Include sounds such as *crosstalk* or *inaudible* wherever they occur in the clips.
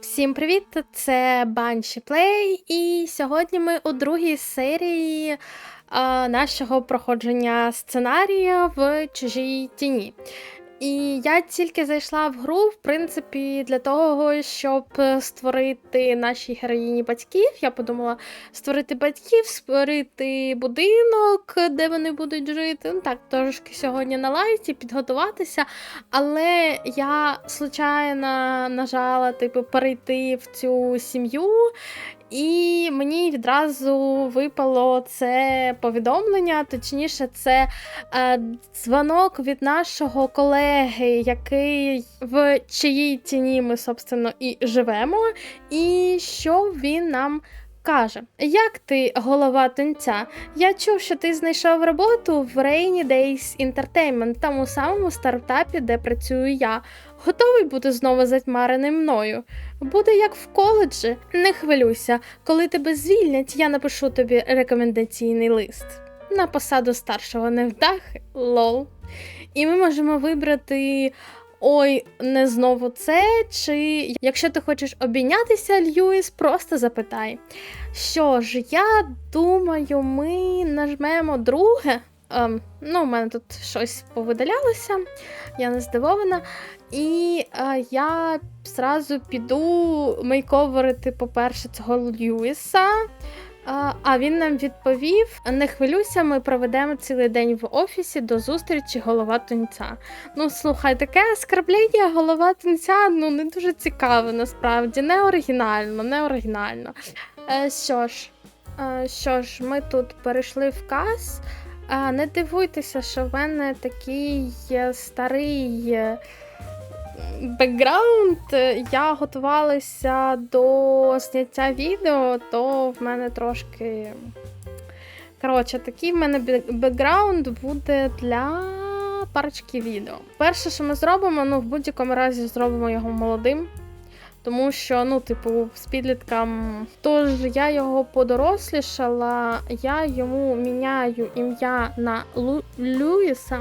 Всім привіт! Це Банші Плей, і сьогодні ми у другій серії а, нашого проходження сценарія в чужій тіні. І я тільки зайшла в гру, в принципі, для того, щоб створити нашій героїні батьків. Я подумала створити батьків, створити будинок, де вони будуть жити. Ну так, трошки сьогодні на лайті, підготуватися. Але я случайно нажала, типу, перейти в цю сім'ю. І мені відразу випало це повідомлення, точніше, це е, дзвонок від нашого колеги, який в чиїй тіні ми, собственно, і живемо, і що він нам. Каже, як ти голова тунця? Я чув, що ти знайшов роботу в Rainy Days Entertainment, тому самому стартапі, де працюю я. Готовий бути знову затьмареним мною. Буде як в коледжі. Не хвилюйся, коли тебе звільнять, я напишу тобі рекомендаційний лист на посаду старшого невдахи, лол. І ми можемо вибрати. Ой, не знову це, чи якщо ти хочеш обійнятися, Льюіс, просто запитай. Що ж, я думаю, ми нажмемо друге. Ем, ну, у мене тут щось повидалялося, я не здивована. І е, я зразу піду мейковерити, по-перше, цього Льюіса. А, він нам відповів: не хвилюйся, ми проведемо цілий день в офісі до зустрічі голова тунця. Ну, слухай, таке оскарблення голова тунця ну не дуже цікаве, насправді, не оригінально, не оригінально. Е, що ж, е, що ж, ми тут перейшли в кас. А, Не дивуйтеся, що в мене такий е, старий е, бекграунд. Я готувалася до зняття відео, то в мене трошки. Коротше, такий в мене бекграунд буде для парочки відео. Перше, що ми зробимо, ну в будь-якому разі зробимо його молодим. Тому що, ну, типу, з підліткам, тож я його подорослішала, я йому міняю ім'я на Лу... Люїса.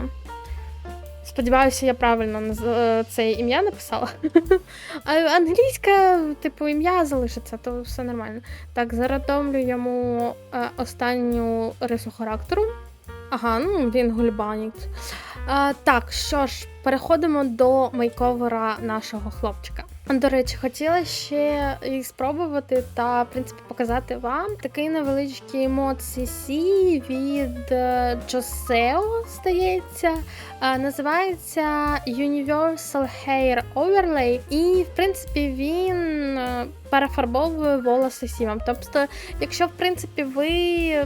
Сподіваюся, я правильно е, це ім'я написала. *laughs* А англійське, типу, ім'я залишиться, то все нормально. Так, зарадомлю йому е, останню рису характеру. Ага, ну він гульбанік. Так, що ж, переходимо до мейковера нашого хлопчика. До речі, хотіла ще їх спробувати та, в принципі, показати вам такий невеличкий мод CC від Joseo, здається. Називається Universal Hair Overlay. І, в принципі, він перефарбовує волоси сімом. Тобто, якщо в принципі ви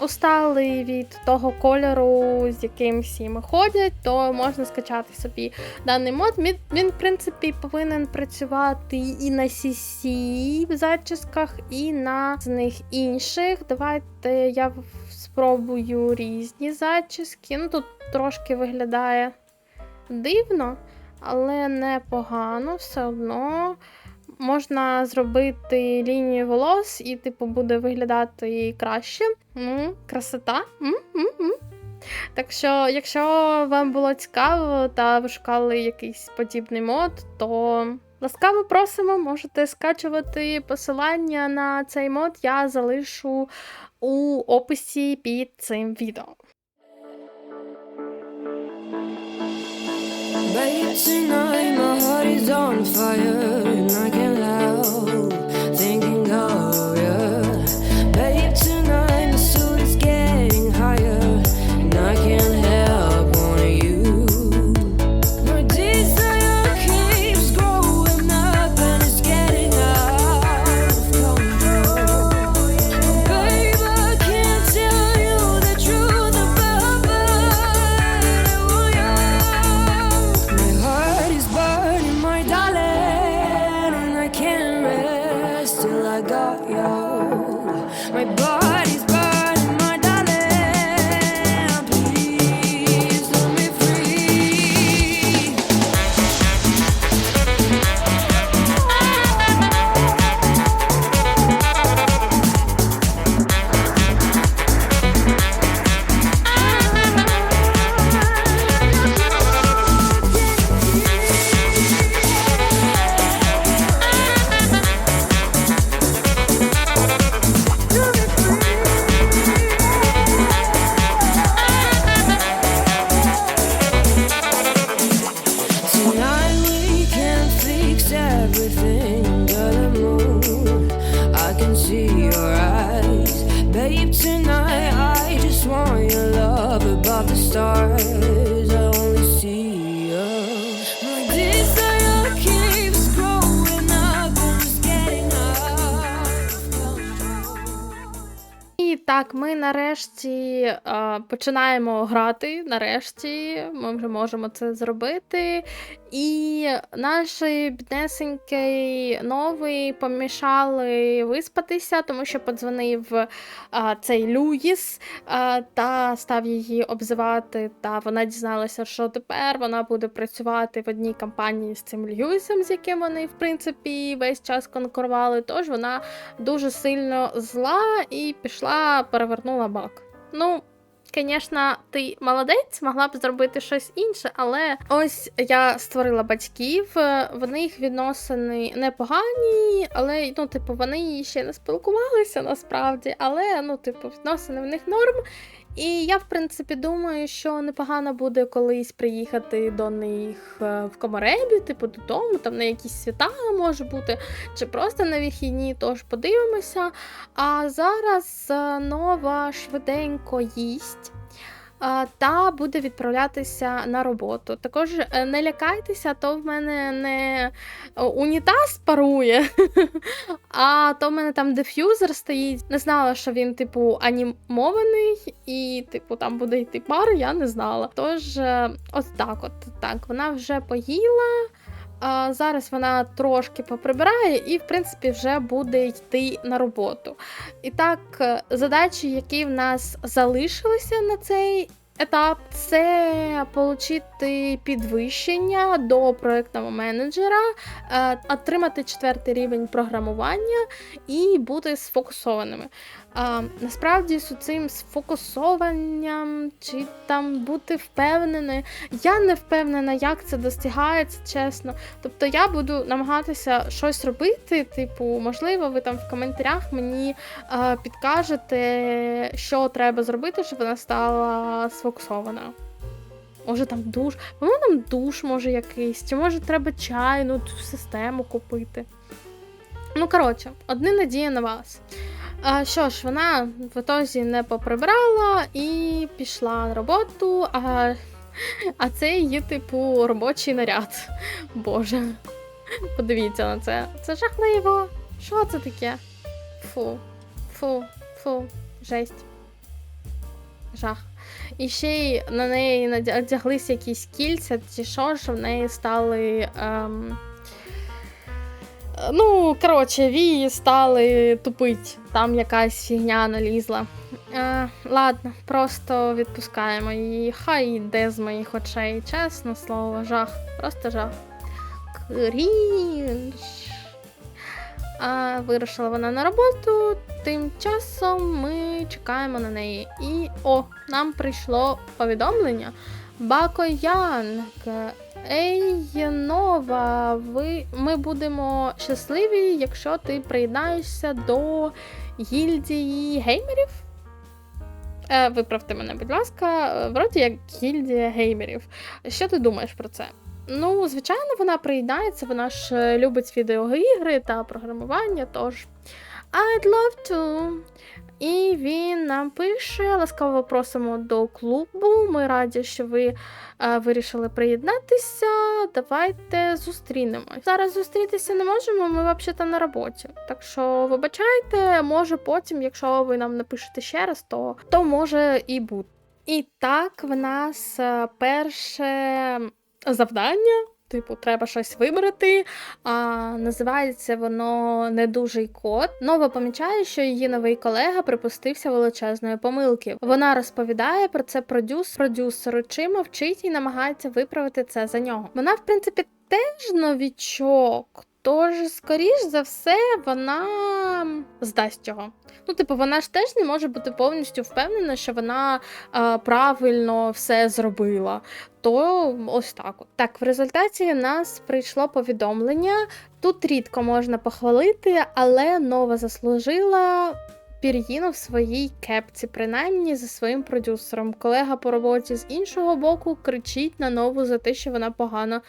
устали від того кольору, з яким сіми ходять, то можна скачати собі даний мод. Він, в принципі, повинен працювати і на CC в зачісках, і на з них інших. Давайте я спробую різні зачіски. Ну, Тут трошки виглядає дивно, але непогано все одно можна зробити лінію волос, і, типу, буде виглядати краще. Ну, Красота. М-м-м. Так що, якщо вам було цікаво та ви шукали якийсь подібний мод, то ласкаво просимо, можете скачувати посилання на цей мод, я залишу у описі під цим відео. Babe, tonight my heart is on fire and I can't help нарешті починаємо грати. Нарешті ми вже можемо це зробити. І наш біднесенький новий помішали виспатися, тому що подзвонив е, цей Люїс е, та став її обзивати. Та вона дізналася, що тепер вона буде працювати в одній компанії з цим Льюісом, з яким вони, в принципі, весь час конкурували. Тож вона дуже сильно зла і пішла, перевернула. Ну, звісно, ти молодець, могла б зробити щось інше, але ось я створила батьків, е, в них відносини непогані, але ну, типу, вони ще не спілкувалися насправді, але ну, типу, відносини в них норм. І я, в принципі, думаю, що непогано буде колись приїхати до них е, в Комаребі, типу додому, там на якісь свята може бути, чи просто на вихідні, тож подивимося. А зараз е, нова швиденько їсть. Е, Та буде відправлятися на роботу. Також е, не лякайтеся, то в мене не е, унітаз парує, *laughs* а то в мене там деф'юзер стоїть. Не знала, що він, типу, анімований, і, типу, там буде йти пар, я не знала. Тож, от ось так, от так, вона вже поїла. А зараз вона трошки поприбирає і, в принципі, вже буде йти на роботу. І так, е, задачі, які в нас залишилися на цей етап, це отримати підвищення до проектного менеджера, е, отримати четвертий рівень програмування і бути сфокусованими. А, насправді з цим сфокусованням чи там бути впевненою. Я не впевнена, як це достигається, чесно. Тобто я буду намагатися щось робити. Типу, можливо, ви там в коментарях мені а, підкажете, що треба зробити, щоб вона стала сфокусована. Може там душ, по-моєму, там душ може якийсь, чи може треба чайну систему купити. Ну, коротше, одне надія на вас. А, що ж, вона в ітозі не поприбрала і пішла на роботу, а, а це її, типу, робочий наряд. Боже. Подивіться на це. Це жахливо. Що це таке? Фу, фу, фу, жесть. Жах. І ще й на неї надя- одяглися якісь кільця, чи що ж в неї стали. Ем... Ну, коротше, вії стали тупить. Там якась фігня налізла. Е, ладно, просто відпускаємо її. Хай йде з моїх очей. Чесне слово, жах. Просто жах. Крінж. А, вирушила вона на роботу. Тим часом ми чекаємо на неї. І о, нам прийшло повідомлення. Бако Янг. Ей, нова, ви... ми будемо щасливі, якщо ти приєднаєшся до гільдії геймерів. Е, виправте мене, будь ласка, е, вроді як гільдія геймерів. Що ти думаєш про це? Ну, звичайно, вона приєднається, вона ж е, любить відеоігри та програмування, тож I'd love to. І він нам пише: ласкаво просимо до клубу. Ми раді, що ви е, вирішили приєднатися. Давайте зустрінемось. Зараз зустрітися не можемо, ми взагалі на роботі. Так що вибачайте, може потім, якщо ви нам напишете ще раз, то, то може і бути. І так, в нас е, перше завдання. Типу, треба щось вибрати. А, називається воно недужий кот. Нова помічає, що її новий колега припустився величезної помилки. Вона розповідає про це продюс продюсеру, чи мовчить і намагається виправити це за нього. Вона, в принципі, теж новічок. Тож, скоріш за все, вона здасть його. Ну, типу, вона ж теж не може бути повністю впевнена, що вона е, правильно все зробила. То ось так. Так, в результаті в нас прийшло повідомлення. Тут рідко можна похвалити, але нова заслужила пір'їну в своїй кепці, принаймні за своїм продюсером. Колега по роботі з іншого боку кричить на нову за те, що вона погано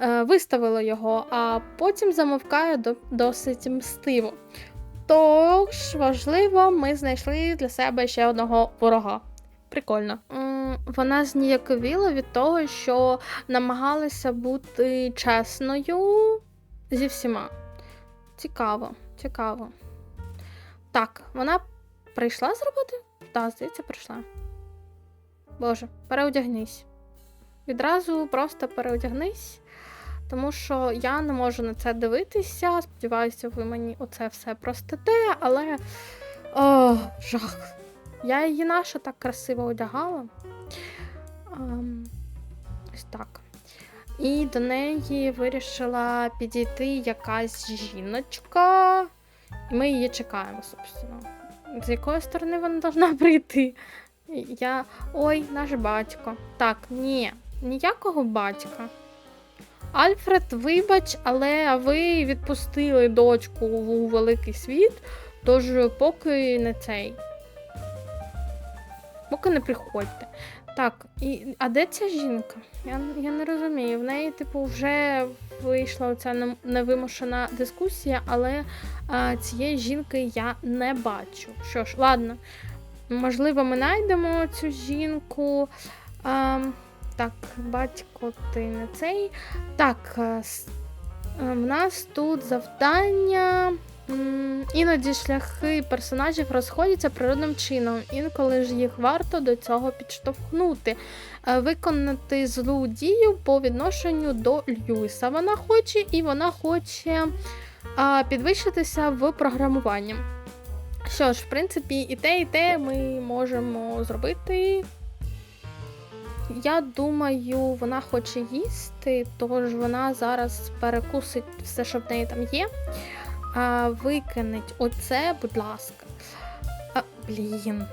е, виставила його, а потім замовкає до, досить мстиво. Тож, важливо, ми знайшли для себе ще одного ворога. Прикольно. Вона зніяковіла від того, що намагалася бути чесною зі всіма. Цікаво, цікаво. Так, вона прийшла з роботи? Так, здається, прийшла. Боже, переодягнись. Відразу просто переодягнись, тому що я не можу на це дивитися. Сподіваюся, ви мені оце все простите, але. О, жах. Я її наша так красиво одягала. Ем, ось так. І до неї вирішила підійти якась жіночка, і ми її чекаємо, собственно. З якої сторони вона повинна *laughs* прийти? Я. Ой, наш батько. Так, ні, ніякого батька. Альфред, вибач, але ви відпустили дочку у великий світ, тож поки не цей. Поки не приходьте. Так, і, а де ця жінка? Я, я не розумію. В неї, типу, вже вийшла оця невимушена дискусія, але а, цієї жінки я не бачу. Що ж, ладно. Можливо, ми знайдемо цю жінку. А, так, батько, ти не цей. Так, а, в нас тут завдання. Іноді шляхи персонажів розходяться природним чином, інколи ж їх варто до цього підштовхнути, Е, виконати злу дію по відношенню до Льюіса. Вона хоче і вона хоче підвищитися в програмуванні. Що ж, в принципі, і те, і те ми можемо зробити. Я думаю, вона хоче їсти, тож вона зараз перекусить все, що в неї там є. А, викинуть оце, будь ласка. А, блін.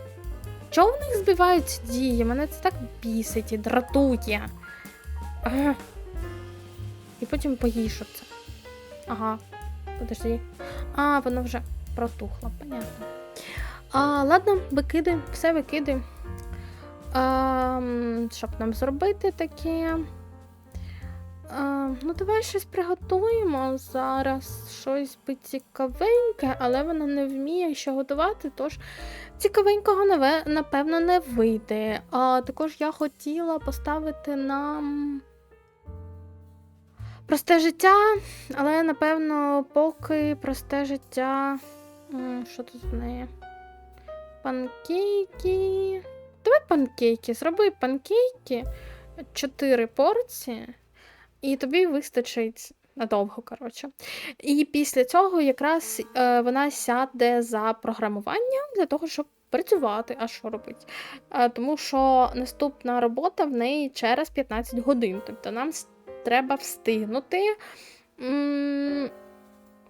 Чого в них збиваються дії? Мене це так бісить і дратує. А. І потім поїш оце. Ага. Подожди. А, воно вже протухло, понятно. А, ладно, викидай, все викидай. А, м, що б нам зробити таке? Ну, давай щось приготуємо зараз. Щось би цікавеньке, але вона не вміє що готувати, тож цікавенького наве- напевно не вийде. А також я хотіла поставити нам просте життя, але напевно, поки просте життя. Що тут в неї? Панкейки. Давай панкейки. Зроби панкейки. Чотири порції, і тобі вистачить надовго, коротше. І після цього якраз е, вона сяде за програмування для того, щоб працювати, а що робить. Е, тому що наступна робота в неї через 15 годин. Тобто нам треба встигнути. М,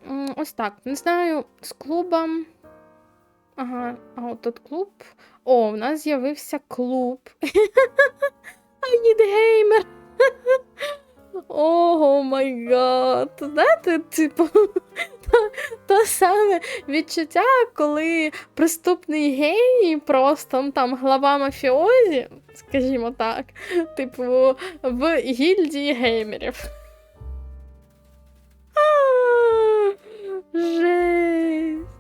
м, Ось так. Не знаю, з клубом. Ага, а от клуб. О, в нас з'явився клуб. *laughs* I need gamer. *laughs* Ого май гад. Знаєте, типу, *laughs* то, саме відчуття, коли преступний геній, просто ну, там глава мафіозі, скажімо так, типу, в гільдії геймерів. Жесть.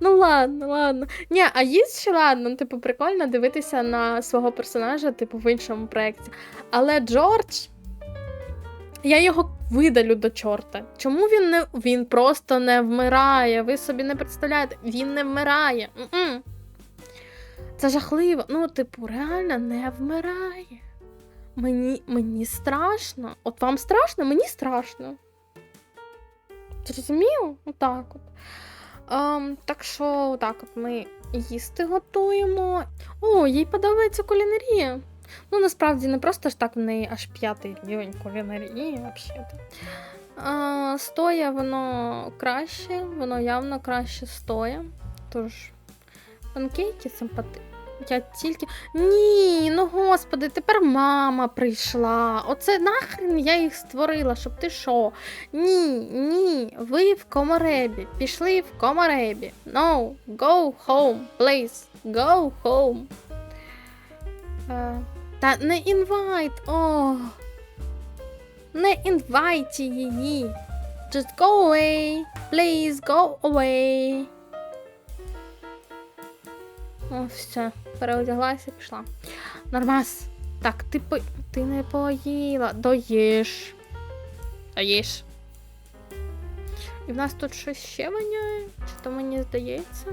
Ну ладно, ладно. Ні, а їсть ще ладно, типу, прикольно дивитися на свого персонажа, типу, в іншому проєкті. Але Джордж. Я його видалю до чорта. Чому він не. Він просто не вмирає. Ви собі не представляєте, він не вмирає. М-м. Це жахливо. Ну, типу, реально не вмирає. Мені, мені страшно. От вам страшно? Мені страшно. Зрозумів? Отак от. Ем, так що, так от ми їсти готуємо. О, їй подобається кулінарія. Ну, насправді не просто ж так в неї аж п'ятий рівень кулінарії. А, стоя воно краще, воно явно краще стоя. Тож, панкейки симпати. Я тільки. Ні, ну господи, тепер мама прийшла. Оце нахрен я їх створила, щоб ти що? Ні, ні, ви в комаребі. Пішли в комаребі. No, go home, please. Go home. Е, та не інвайт. О. Не інвайті її. Just go away. Please go away. О, все, переодяглася і пішла. Нормас. Так, ти по... ти не поїла. Доїш. Доїш. І в нас тут щось ще воняє? Чи то мені здається?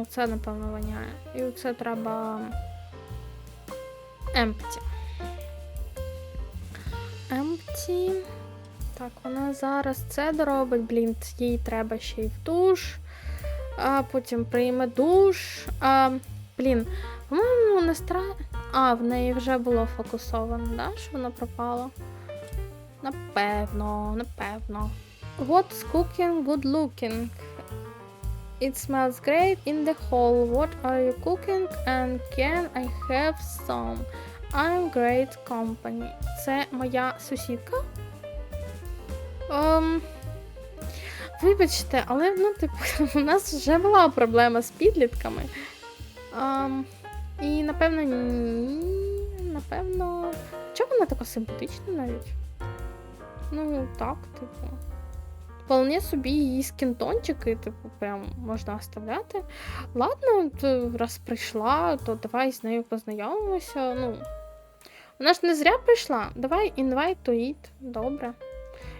О, це напевно воняє. І це треба. Empty. Empty. Так, вона зараз це доробить, блін, їй треба ще й в душ. А потім прийме душ. А, блін, по-моєму, не стра... А, в неї вже було фокусовано, да? Що вона пропала? Напевно, напевно. What's cooking good looking? It smells great in the hall. What are you cooking? And can I have some? I'm great company. Це моя сусідка. Ем, вибачте, але ну, типу, *laughs* у нас вже була проблема з підлітками. Ем, і напевно, ні. Напевно. Чому вона така симпатична навіть? Ну, так, типу. Вполне собі її скінтончики, типу, прям можна оставляти. Ладно, то раз прийшла, то давай з нею познайомимося. Ну, вона ж не зря прийшла. Давай eat. Добре.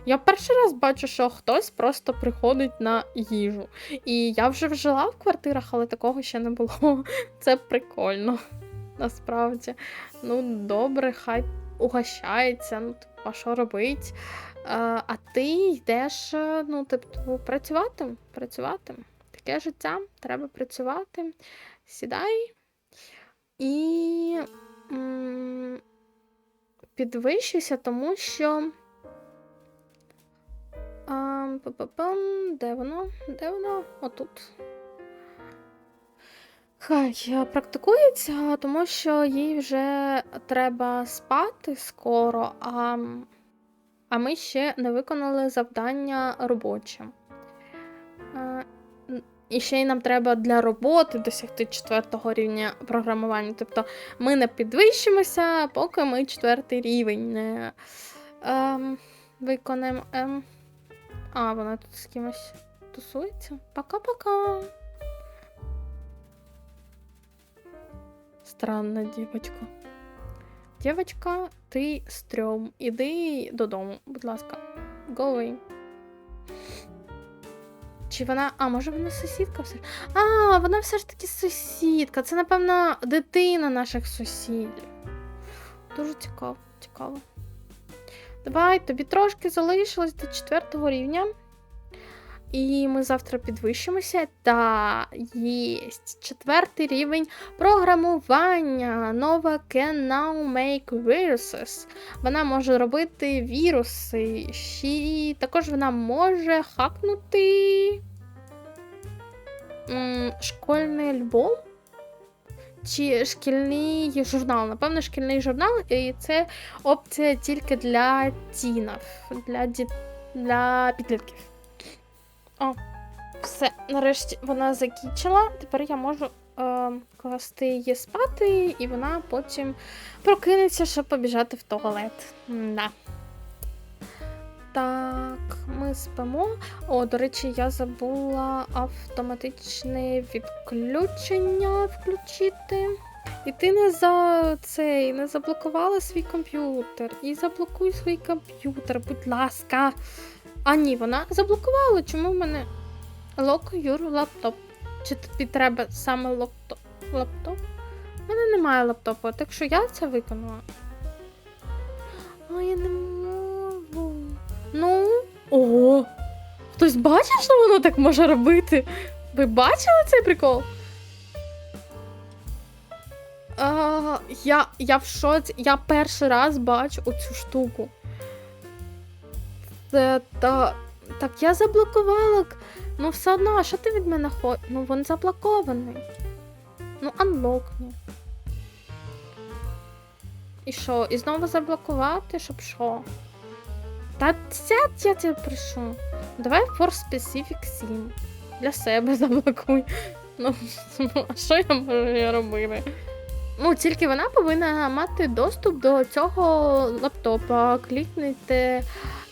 Я перший раз бачу, що хтось просто приходить на їжу. І я вже жила в квартирах, але такого ще не було. *laughs* Це прикольно. Насправді. Ну, добре, хай угощається. Ну, типу, а що робить? А, ти йдеш, е, ну, типу, працювати. Працювати. Таке життя, треба працювати. Сідай і м- підвищуйся, тому що. А, де воно? Де воно? Отут. Хай е, практикується, тому що їй вже треба спати скоро, а, а ми ще не виконали завдання робоче. І ще й нам треба для роботи досягти четвертого рівня програмування. Тобто ми не підвищимося, поки ми четвертий рівень не ем, виконаємо. Ем. А, вона тут з кимось тусується. Пока-пока. Странна дівочка. Дівочка, ти стрьом. Іди додому, будь ласка. Go away. Чи вона. А, може вона сусідка все. А, вона все ж таки сусідка. Це, напевно, дитина наших сусідів. Дуже цікаво, цікаво. Давай, тобі трошки залишилось до четвертого рівня. І ми завтра підвищимося. Та єсть четвертий рівень програмування. Нова can now make viruses. Вона може робити віруси. Ще також вона може хакнути школьний альбом. Чи шкільний журнал? Напевно, шкільний журнал, і це опція тільки для тінів, для, ді... для підлітків. О, все, нарешті вона закінчила. Тепер я можу е, класти її спати, і вона потім прокинеться, щоб побіжати в туалет. Да. Так, ми спимо. О, до речі, я забула автоматичне відключення включити. І ти не за цей не заблокувала свій комп'ютер. І заблокуй свій комп'ютер, будь ласка. А ні, вона заблокувала. Чому в мене lock your laptop? Чи тобі треба саме лаптоп? лаптоп? У мене немає лаптопу, так що я це виконала. А я не можу. Ну. Ого! Хтось бачив, що воно так може робити? Ви бачили цей прикол? А, я, я в шоці. Я перший раз бачу оцю штуку. Це та. Так я заблокувала. Ну, все одно, а що ти від мене хочеш? Ну, він заблокований. Ну, анлокні. І що? І знову заблокувати, щоб що? Та сядь, я тебе прошу. Давай for specific sim. Для себе заблокуй. Ну, а що я можу робити? Ну, тільки вона повинна мати доступ до цього лаптопа. Клікнете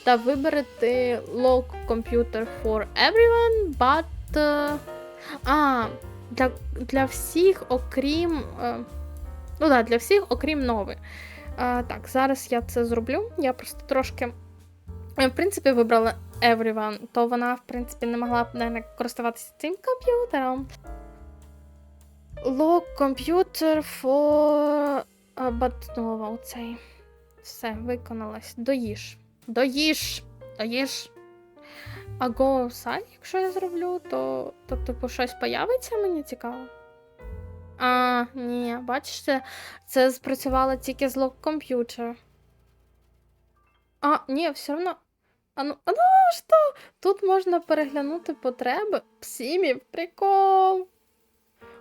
та виберете Lock Computer for Everyone, but е, А, для, для всіх, окрім. Е, ну так, для всіх, окрім нови. Е, так, зараз я це зроблю. Я просто трошки. В принципі, вибрала Everyone, то вона, в принципі, не могла б наверное, користуватися цим комп'ютером. Log computer for а, Батнова оцей. Все, виконалось. Доїж. Доїж. Доїж. А go outside, якщо я зроблю, то, то типу щось появиться, мені цікаво. А, ні, бачите, це спрацювало тільки з лог комп'ютер. А, ні, все одно. А ну, а ну що? Тут можна переглянути потреби. Псімів, прикол.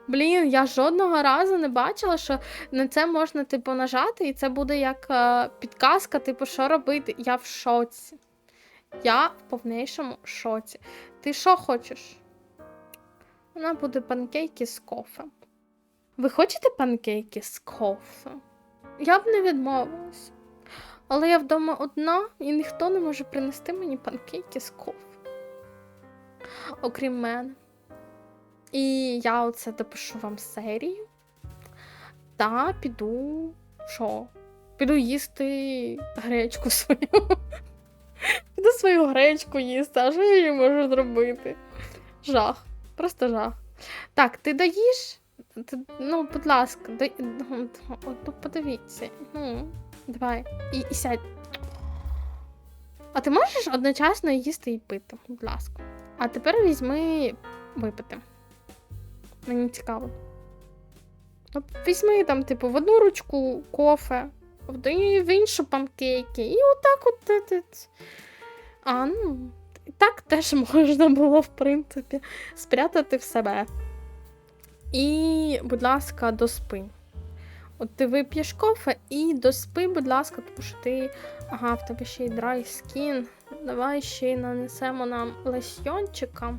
Блін, я жодного разу не бачила, що на це можна, типу, нажати, і це буде як е, підказка, типу, що робити. Я в шоці. Я в повнішому шоці. Ти що хочеш? Вона буде панкейки з кофе. Ви хочете панкейки з кофе? Я б не відмовилась. Але я вдома одна, і ніхто не може принести мені панкейки з кофе. Окрім мене. І я оце допишу вам серію. Та піду. Що? Піду їсти гречку свою. *laughs* Піду свою гречку їсти, а що я її можу зробити? Жах. Просто жах. Так, ти доїш? Ти, ну, будь ласка, до... ну, ну, подивіться. Ну, давай. І, і сядь. А ти можеш одночасно їсти і пити, будь ласка. А тепер візьми випити. Мені цікаво. Ну, візьми там, типу, в одну ручку кофе, в іншу панкейки, і отак от. А, ну, так теж *laughs* можна було, в принципі, спрятати в себе. І, будь ласка, доспи. От ти вип'єш кофе і доспи, будь ласка, тому що ти. Ага, в тебе ще й драй скін. Давай ще й нанесемо нам лосьйончика.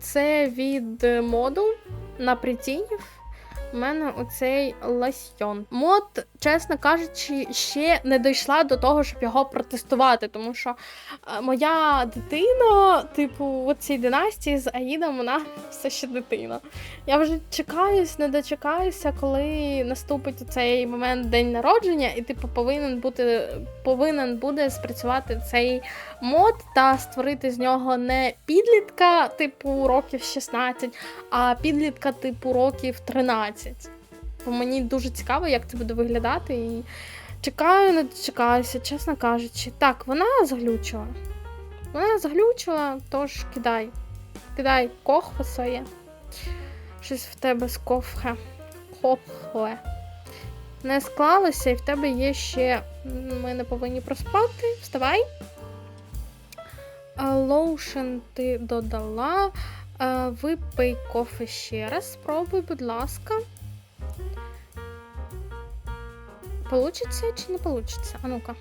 Це від моду на притінів. У мене оцей ласьйон. Мод, чесно кажучи, ще не дійшла до того, щоб його протестувати, тому що е, моя дитина, типу, у цій династії з Аїдом, вона все ще дитина. Я вже чекаюсь, не дочекаюся, коли наступить цей момент день народження, і типу повинен бути повинен буде спрацювати цей мод та створити з нього не підлітка, типу років 16, а підлітка типу років 13. Бо мені дуже цікаво, як це буде виглядати. І чекаю, не дочекаюся, чесно кажучи. Так, вона заглючила. Вона заглючила, тож кидай. Кидай кохве своє. Щось в тебе з ковхе. Кохве. Не склалося, і в тебе є ще. Ми не повинні проспати. Вставай. Лоушен ти додала. Випий кофе ще раз. Спробуй, будь ласка. Получиться чи не получиться? А ну-ка.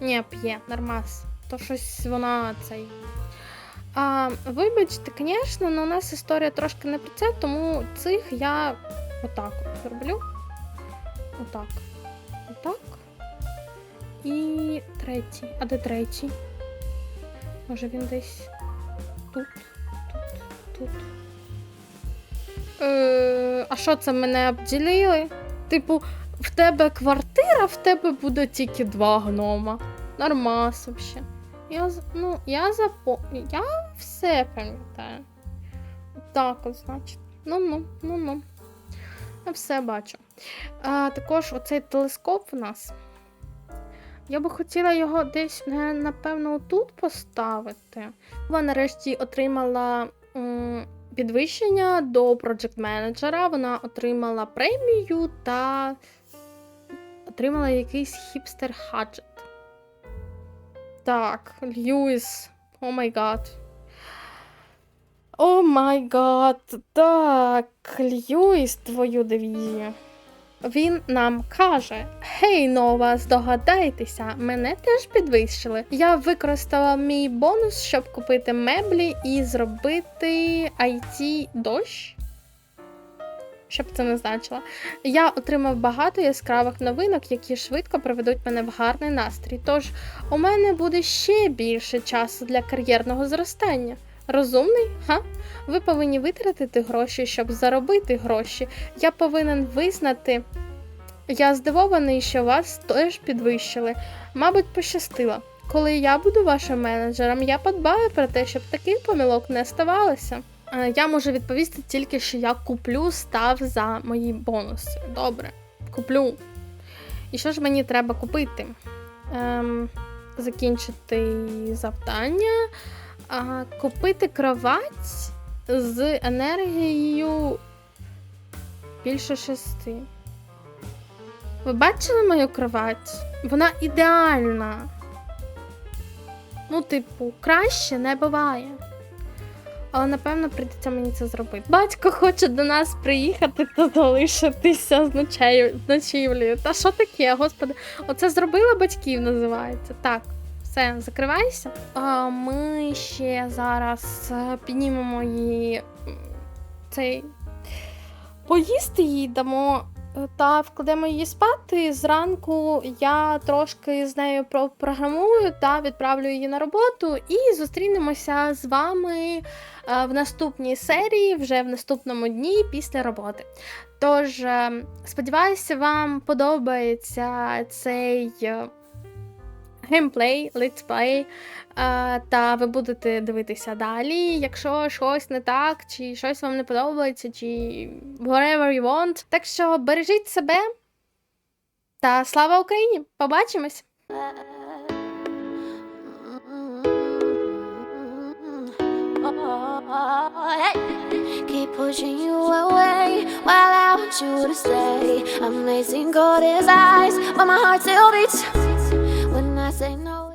Ні, п'є, нормас. То щось вона цей. А, вибачте, звісно, але у нас історія трошки не про це, тому цих я отак от зроблю. Отак. Отак. І третій. А де третій? Може він десь тут, тут, тут. Е, а що це мене обділили? Типу, в тебе квартира, в тебе буде тільки два гнома. Нормас вообще. Я, ну, я запо... Я все пам'ятаю. Так, от, значить. Ну-ну, ну-ну. Я все бачу. А, також оцей телескоп у нас. Я би хотіла його десь, напевно, тут поставити. Вона нарешті отримала м, підвищення до проджект менеджера. Вона отримала премію та отримала якийсь хіпстер хаджет. Так, Льюіс. О май гад. О май гад. Так, Льюіс, твою дивізію. Він нам каже: Гей, нова, здогадайтеся, мене теж підвищили. Я використала мій бонус, щоб купити меблі і зробити IT дощ. Що б це не значило. Я отримав багато яскравих новинок, які швидко приведуть мене в гарний настрій. Тож у мене буде ще більше часу для кар'єрного зростання. Розумний? Га? Ви повинні витратити гроші, щоб заробити гроші. Я повинен визнати. Я здивований, що вас теж підвищили. Мабуть, пощастило. Коли я буду вашим менеджером, я подбаю про те, щоб таких помилок не ставалося. Е, Я можу відповісти тільки, що я куплю став за мої бонуси. Добре, куплю. І що ж мені треба купити? Ем, закінчити завдання, а, купити кровать з енергією більше шести. Ви бачили мою кровать? Вона ідеальна. Ну, типу, краще не буває. Але напевно прийдеться мені це зробити. Батько хоче до нас приїхати та залишитися з ночівлею. Та що таке, господи? Оце зробила батьків, називається. Так, все, закривайся. Ми ще зараз е, піднімемо її цей. Поїсти їй дамо та вкладемо її спати. Зранку я трошки з нею програмую та відправлю її на роботу. І зустрінемося з вами е, в наступній серії, вже в наступному дні після роботи. Тож, е, сподіваюся, вам подобається цей е, геймплей, летсплей, та ви будете дивитися далі. Якщо щось не так, чи щось вам не подобається, чи whatever you want. Так що бережіть себе та слава Україні! Побачимось! Keep pushing you away while I want you to stay. Amazing, cold as ice, but my heart still beats say no.